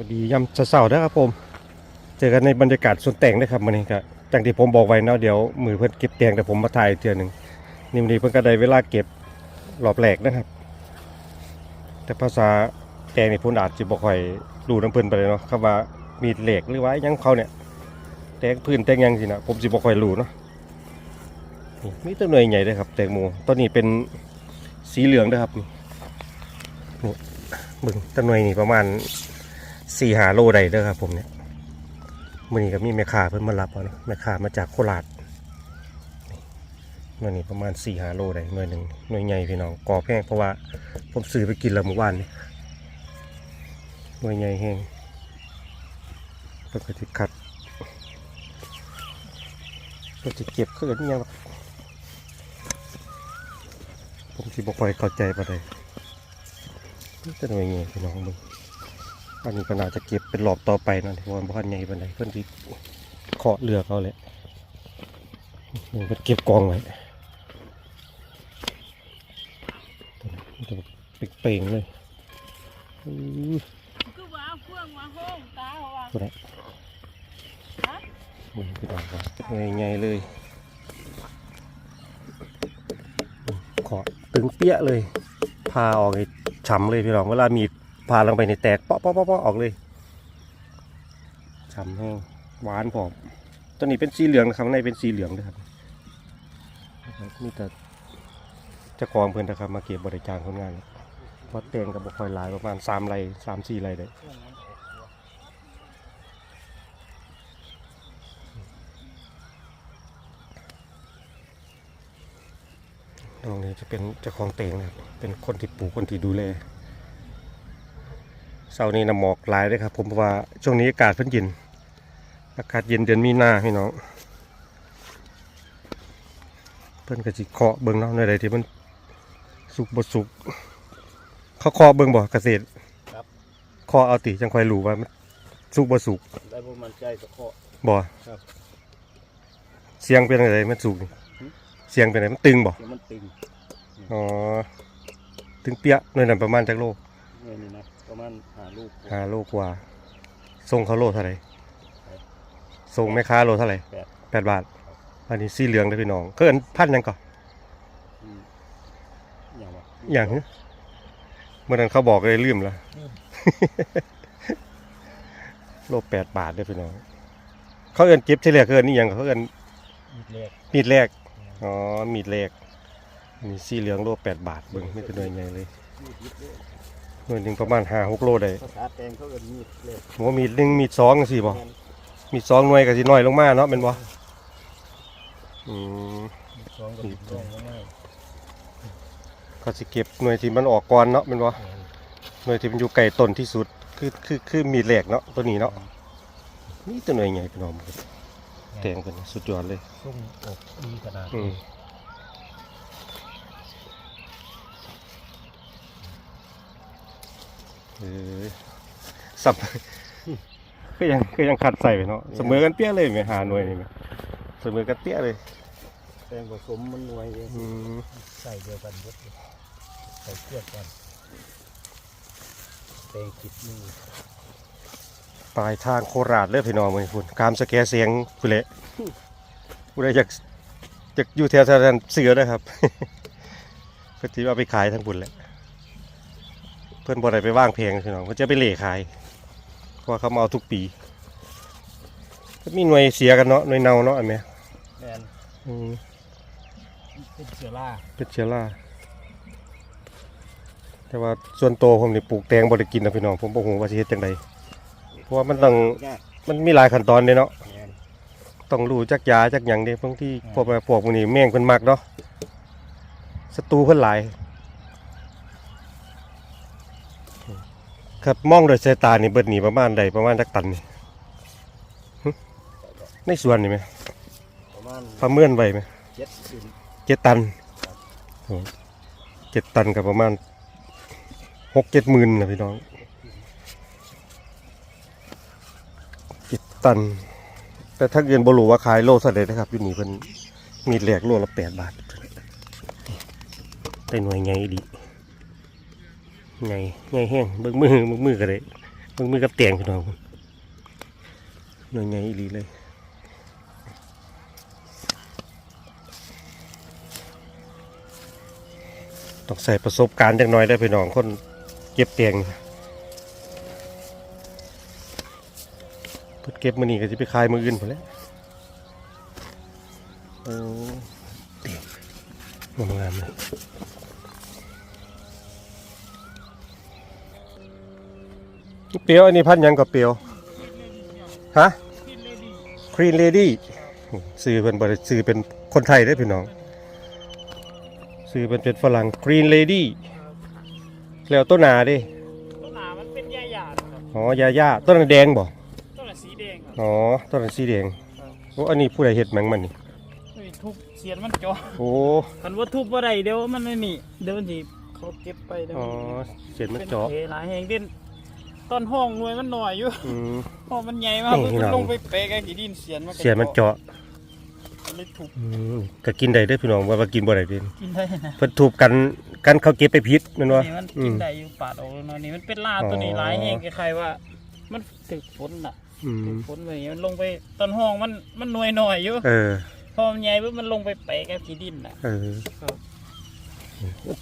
วัสดียามเช้าๆนะครับผม เจอกันในบรรยากาศสวนแต่งนะครับวันนี้ก็จังที่ผมบอกไว้เนาะเดี๋ยวมือเพิ่อนเก็บแตงแต่ผมมาถ่ายอีกเทื่อหนึ่งนี่วันนี้เพิ่อนก็ได้เวลาเก็บรอบแรกนะครับ แต่ภาษาแตงนี่ผมอาจจะบ่ค่อยรู้น้ำเพิ่นไปเลยเนาะคำว่ามีเหล็กหรือว่ายังเขาเนี่ยแตงพื้นแตงยังสินะผมสิบ่ค่อยรู้เนาะนี่มีต้นหน่วยใหญ่เลยครับ แตงโมต้นนี้เป็นสีเหลืองนะครับนี่บิ่งต้นหน่วยนี่ประมาณ สี่หาโลได้เด้อครับผมเนี่ยมื่อนี้ก็มีแม่ค้าเพิ่นมารับเอาเนาะแม่ค้ามาจากโคราชนี่หน่วยนี้ประมาณสี่หาโลได้หน่วยหนึ่งหน่วยใหญ่พี่น้องกอแพงเพราะว่าผมซื้อไปกินแล้วเมื่อวานนี่หน่วยใหญ่แห้งเพิ่นก็จะคัดเพิ่นจะเก็บขึ้นอหยังหรอกผมสิบ่ค่อยเข้าใจปานใดนี่แต่หน่วยใหญ่พี่น้องเบิ่ง อันนี้ก็น่าจะเก็บเป็นรอบต่อไปนะเพราะว่าบ้านใหญ่ปานใดเพิ่นสิเคาะเรือเขาแหละนี่เพิ่นเก็บกองไว้ตัวนี้จะเป่งๆเลยอื้อคือว่าเฟื่องว่าโฮงตาเขาว่าตัวนี้มึงพี่น้องว่าง่ายๆเลยเคาะตึงเปี้ยเลย พาออกให้ช้ำเลยพี่น้องเวลามี พาลงไปในแตกเปาะเปาะเปาะออกเลยช้ำแห้งหวานพร้อมตัวนี้เป็นสีเหลืองนะครับในเป็นสีเหลืองนะครับนี่แต่จะกองเพื่อนนะครับ มาเก็บบริจาคคนงานเพราะเตียงกับบคอยหลายประมาณสามไรสามสี่ไรเลยตรงนี้จะเป็นเจ้าของเตียงนะครับเป็นคนที่ปลูกคนที่ดูแล เสาร์นี้น้ำหมอกหลายเลยครับ ผมเพราะว่าช่วงนี้อากาศเพิ่นเย็นอากาศเย็นเดือนมีนาพี่น้อง เพิ่นก็สิเคาะเบิ่งเนาะในใดที่มันสุกบ่สุกเขาเคาะเบิ่งบ่เกษตรครับ เคาะเอาติจังค่อยรู้ว่ามันสุกบ่สุกได้บ่มันใจสักข้อบ่ครับ เสียงเป็นไงมันสุกนี่หึเสียงเป็นไงมันตึงบ่เดี๋ยวมันตึงอ๋อตึงเปี้ยหน่วยนั้นประมาณจักโล เนี่ยนี่นะ ประมาณหาลูกห้าโลกว่าส่งเขาโลเท่าไหร่ส่งแม่ค้าโลเท่าไหร่แปดแปดบาท อันนี้สีเหลืองเลยพี่น้องเกินพันยังก่อนอืมอย่างวะอย่างนี้เมื่อนั้นเขาบอกเลยลืมละ โลแปดบาทเด้อพี่น้อง เขาเอินเก็บเฉลี่ยเกินนี่ยังเขาเอินมีดแรกมีดแรก อ๋อ มีดแรกอันนี้สีเหลืองโลแปดบาทเบิ่งไม่เป็นหน่วยใหญ่เลยมีดยิบเลย หน่วยหนึ่งประมาณห้าหกโลได้ภาษาแตงเขาก็มีดแรกหัวมีดหนึ่งมีดสองสิบ่ แม่นมีดสองหน่วยก็สิน้อยลงมาเนาะเป็นบ่อืมมีดสองก็มีดสองก็ง่ายเขาสิเก็บหน่วยที่มันออกก่อนเนาะเป็นบ่แม่นหน่วยที่มันอยู่ไกลต้นที่สุด คือคือคือมีดแหลกเนาะตัวนี้เนาะนี่ตัวหน่วยใหญ่พี่น้องแตงเป็นสุดยอดเลย ส่งออกดีขนาดอืม เออสับก็ยังก็ยังขัดใส่ไปเนาะเสมอกันเปี้ยเลยไหมหาหน่วยนี่ไหมเสมอกันเปี้ยเลยแตงผสมมันหน่วยเองอืมใส่เดียวกันหมดเลยใส่เกลือกันแตงคิดนี่ปลายทางโคราชเลยพี่น้องมึงคุณกามสแกเสียงคุณเละผู้ใดอยากอยากอยู่แถวๆนั้นเสือนะครับเพื่อที่เอาไปขายทั้งบุญแหละ เพื่อนบ่ได้ไปว่างเพลงพี่น้องเพื่อจะไปเหล่ขายเพราะว่าเขามาเอาทุกปีก็มีหน่วยเสียกันเนาะหน่วยเนาเนาะอันเนี้ยแมนอืมเป็นเสือล่าเป็นเชื้อราแต่ว่าส่วนตัวผมนี่ปลูกแตงบ่ได้กินนะพี่น้องผมบ่ฮู้ว่าสิเฮ็ดจังไดเพราะว่ามันต้องยากมันมีหลายขั้นตอนเด้เนาะ แมน ต้องรู้จักยาจักหยังเด้บางที่อืมพวกแบบพวกพวกนี้แม่งเพิ่นมักเนาะศัตรูเพิ่นหลาย ครับมองโดยสายตานี่เบิดหนีประมาณใดประมาณจักตันนี่หึในสวนนี่ไหมประมาณประเมินไว้ไหมเจ็ดสิบเจ็ดตันโอ้เจ็ดตันกับประมาณหกเจ็ดหมื่นนะพี่น้องเจ็ดตัน แต่ถ้าเกินบรู้ว่าขายโลเท่าไหร่นะครับอยู่นี่เพิ่นมีแหลกโลละแปดบาทแต่หน่วยไงดี ไงไงแห้งเบิ่งมือเบิ่งมือกันเลยเบิ่งมือกับเตียงพี่น้องหน่วยใหญ่อีหลีเลยต้องใส่ประสบการณ์จังน้อยได้อพี่น้องคนเก็บเตียงพิ่นเก็บมือนี้ก็สิไปขายมืออื่นพุ่นแล้วโอ้เตียงงามเลย เปียวอันนี้พันธุ์หยังกับเปียวฮะครีนเลดี้ซื้อเป็นบริซื้อเป็นคนไทยได้อพี่น้องซื้อเป็นเป็นฝรั่ง Green Lady แล้วต้นหนาดิต้นหนามันเป็นยาหยาดครับอ๋อยาย่าต้นนั้นแดงบ่ต้นหนาสีแดงครับอ๋อต้นนั้นสีแดงโอ้อันนี้ผู้ใดเฮ็ดแมงมันนี่เฮ้ยทุบเสียนมันจ่อโอ้คันว่าทุบบ่ได้เดี๋ยวมันไม่มีเดี๋ยวมันสิเขาเก็บไปเดี๋ยวอ๋อมันเสียนมันเป็นเจาะเทหลายแห่งเด่น ต้นห้องหน่วยมันหน่อยอยู่อืม เพราะมันใหญ่มากนี่มันพี่น้องลงไปเปะกันกี่ดินเสียนมันก็เสียนมันเจาะมันเลยทุบอืมก็กินได้เด้อพี่น้องว่าว่ากินบ่ได้เด้กินได้นะเพิ่นถูกกันกันเขาเก็บไปพิษแม่นบ่นี่มันอืกินม ได้อยู่ปาดออกแล้วเนาะนี่มันเป็นลาตัวนี้อ๋อหลายแห่งคล้ายๆว่า มันถึกฝนน่ะอืถึมกฝนไปมันลงไปต้นห้องมันมันหน่วยหน่อยอยู่เออ พอมันใหญ่ปุ๊บมันลงไปเปะกับกี่ดินน่ะ เออครับ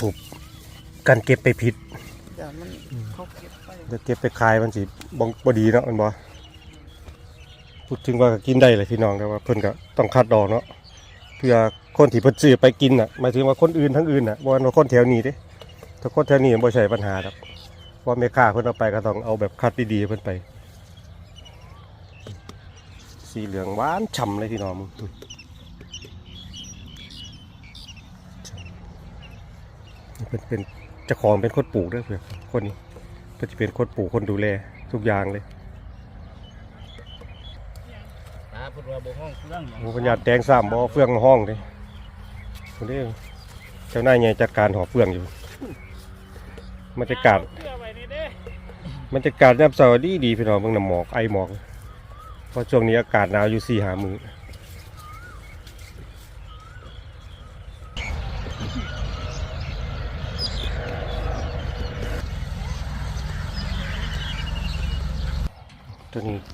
ถูกกันเก็บไปพิษ อย่ามันเขาเก็บไปจะเก็บไปขายมันสิบ่บ่ดีเนาะแมันบ่พูดถึงว่าก็กินได้เลยพี่น้องแต่ว่าเพิ่นก็ต้องคัดดอกเนาะเพื่อคนที่เพิ่นซื้อไปกินน่ะหมายถึงว่าคนอื่นทั้งอื่นน่ะบ่ว่าคนแถวนี้เด้ถ้าคนแถวนี้บ่ใช่ปัญหาดอกเพราะแม่ค้าเพิ่นเอาไปก็ต้องเอาแบบคัดดีๆเพิ่นไป สีเหลืองหวานฉ่ำเลยพี่น้องมึงนี่เป็นเป็นเจ้าของเป็นคนปลูกด้วยเพื่อนคนนี้ก็จะเป็นคนปลูกคนดูแลทุกอย่างเลยนะพูดว่าบ่ห้องเครื่องโอ้ปัญญาแดงสามบ่อเฟืองห้องเลยคนนี้เจ้านายใหญ่จัดการหอเฟืองอยู่บรรยากาศเพื่อไว้นี่เด้บรรยากาศยามเช้าดีดีพี่น้องเบิ่งน้ำหมอกไอหมอกเพราะช่วงนี้อากาศหนาวอยู่สี่หามือ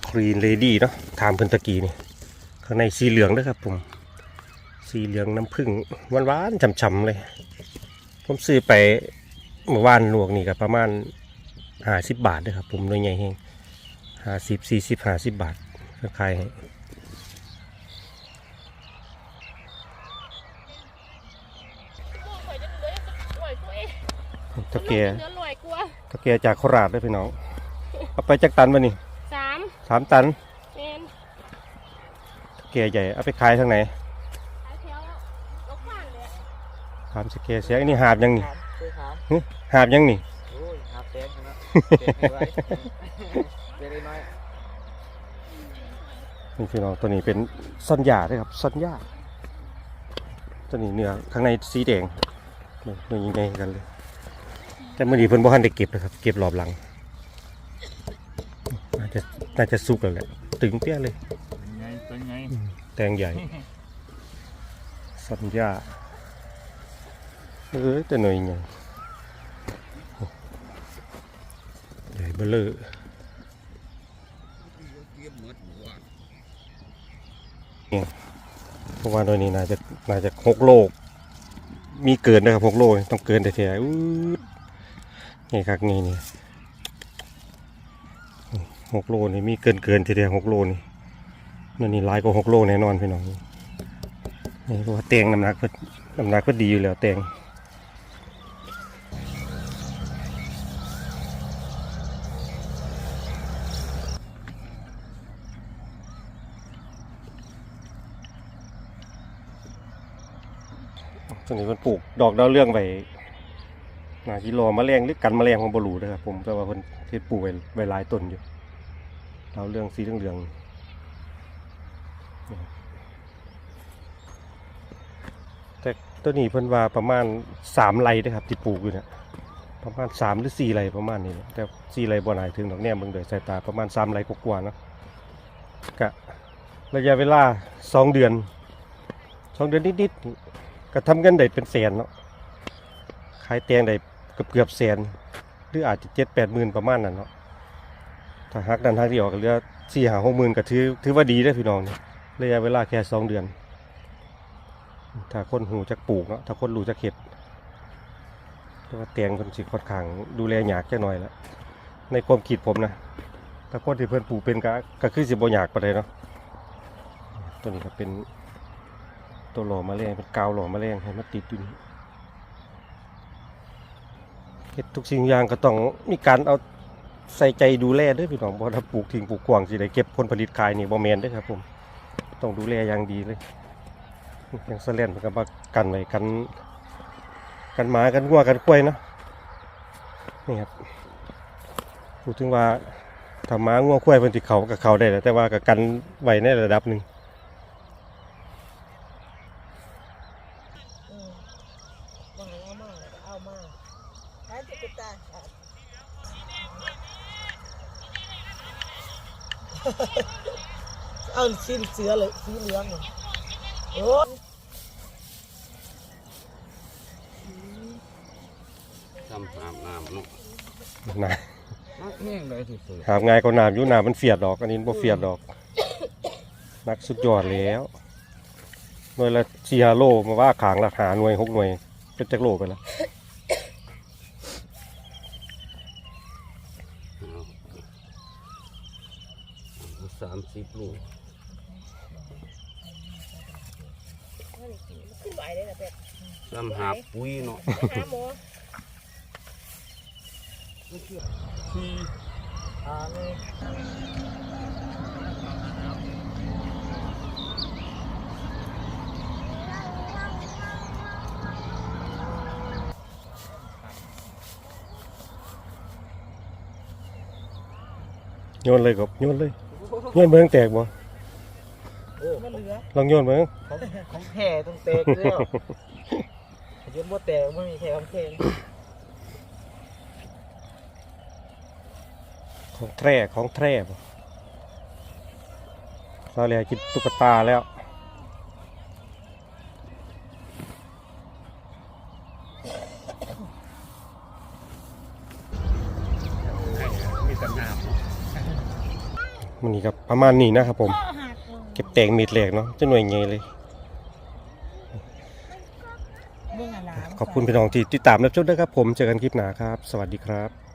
ตัวนี้ Green Lady เนาะถามเพิ่นตะกี้นี่ข้างในสีเหลืองด้วยครับผม สีเหลืองน้ำผึ้งหวานๆฉ่ำๆเลย ผมซื้อไปเมื่อวานลวกนี่ก็ประมาณห้าสิบบาทนะครับผมโดยใหญ่เฮงห้าสิบสี่สิบห้าสิบบาทก็ขายให้ข่อยจะเหลือรเองตะเกียรวยกว่าตะเกียจากโคราชด้วยพี่น้อง เอาไปจากตันมานี่ สามสามตันเมนตะเกียใหญ่เอาไปขายทางไหนขายแถวลกฟ้านเลยถามตะเกียเสียอันนี้หาบยังนี่ถามเคยถามหึหาบยังนี่ โอ้ยหาแตงนะแตงให้ไว้เล็กน้อยนี่พี่น้องตัวนี้เป็นสัญญาด้วยครับสัญญาตัวนี้เนื้อข้างในสีแดงนี่เนื้อยิงในกันเลยแต่เมื่อดีเพิ่นบ่ทันได้เก็บนะครับ เก็บรอบหลังน่าจะ น่าจะสุกแล้วแหละตึงเตี้ยเลย เป็นไงเป็นไงอืมแตงใหญ่สัญญาเอ้ยแต่หน่อยใหญ่ใหญ่เบ้อเลยเนี่ยเพราะว่าตัวนี้น่าจะน่าจะหกโลมีเกินนะครับหกโลนี่ต้องเกินแต่แท้ๆอู้ดนี่ครับนี่นี่ หกโลนี่มีเกินเกินทีเดียวหกโลนี่นั่นนี่ลายกว่าหกโลแน่นอนพี่น้องนี่เพราะว่าเตียงน้ำหนักก็น้ำหนักก็ดีอยู่แล้วเตียงส่วนนี้มันปลูกดอกดาวเรื่องไปนากิโลมะแรงหรือกันมะแรงของบรูนะครับผมแต่ว่าเพิ่นเฮ็ดปลูกไว้ไว้หลายต้นอยู่ ดาเรื่องสีเหลืองๆแต่ตัวนี้เพิ่นว่าประมาณสามไรนะครับที่ปลูกอยู่เนี่ยประมาณสามหรือสี่ไรประมาณนี้แต่สี่ไรบ่หนายถึงดอกแน่เบิ่งโดยสายตาประมาณสามไรกว่าๆเนาะกะระยะเวลาสองเดือนสองเดือนนิดๆก็ทำเงินได้เป็นแสนเนาะขายแตงได้เกือบเกือบๆแสนหรืออาจจะเจ็ดแปดหมื่นประมาณนั้นเนาะ ถ้าฮักดันฮักที่ออกก็เหลือสี่หาหกหมื่นก็ถือถือว่าดีได้พี่น้องเนี่ยระยะเวลาแค่สองเดือน ถ้าคนหูจักปลูกเนาะถ้าคนรู้จักเห็ดแต่ว่าแตงคนสิค่อนข้างดูแลยากจักหน่อยละในความคิดผมนะถ้าคนที่เพื่อนปลูกเป็นก็ก็คือสิบ่ยากปานใดเนาะตัวนี้ก็เป็นตัวหล่อแมลงเป็นกาวหล่อแมลงให้มันติดอยู่นี่เฮ็ดทุกสิ่งอย่างก็ต้องมีการเอา ใส่ใจดูแลด้วยพี่น้องบ่ถ้าปลูกทิ้งปลูกกวางสิได้เก็บผลผลิตขายนี่บ่แม่นเด้อครับผมต้องดูแลอย่างดีเลยอย่างสแลนมันก็มากันไว้กัน กันหมากันวัวกันควายเนาะนี่ครับพูดถึงว่าถ้าหมางัวควายเพิ่นสิเขากับเขาได้แหละแต่ว่าก็กันไว้ในระดับหนึ่ง อืมว่าไงเอามาแล้วก็เอามาไอ้ตุ๊กตาครับ เอาสีเสือเลยสีเหลืองเลยโอ้ยทำอาบน้ำเนาะนะนักแห้งเลยที่สุดหาบง่ายก็น้ำอยู่น้ำมันเฟียดดอก อันนี้บ่เฟียดดอก นักสุดยอดแล้วหน่วยละสี่ห้าโลมาว่าขางละหาหน่วยหกหน่วยเป็นจักโลไปแล้ว สามสิบลูก ขึ้นไหวเลยนะเป็ด ทำหาปุ๋ยเนาะไปหาหมอที่อ่านี่โยนเลยครับโยนเลยโยนเบิ่งแตกบ่มันเหลือลองโยนเบิ่งของของแท้ต้องแตกแล้ว ยนบ่แตกไม่มีแท้ของแท้ของแท้ของแท้บ่เราเลยกินตุ๊กตาแล้วมันนี่ครับประมาณนี้นะครับผม เก็บแตงม็ดแรกเนาะจะหน่วยไงเลย เมื่อไงล่ะ ขอบคุณพี่น้องที่ติดตามรับชมด้วยครับ ผมเจอกันคลิปหน้าครับ สวัสดีครับ